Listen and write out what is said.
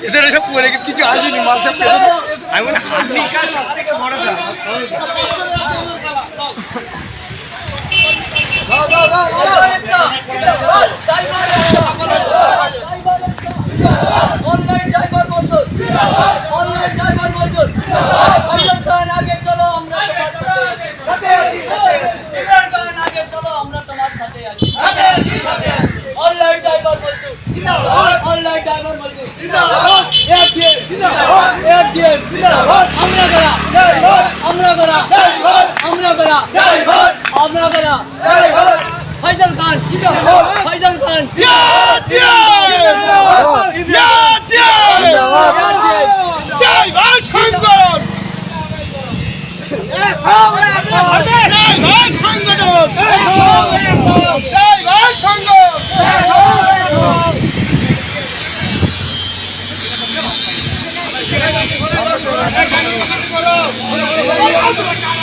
পেছনে সব পরে কিছু আসেনি, মাল সব আমি বড় কাজ অনলাইন ড্রাইভার বন্ধু। অনলাইন ড্রাইভার বন্ধু। আমরা করা আমরা করা আমরা করা আমরা করা Faizal Khan. Faizal Khan. Oh my God!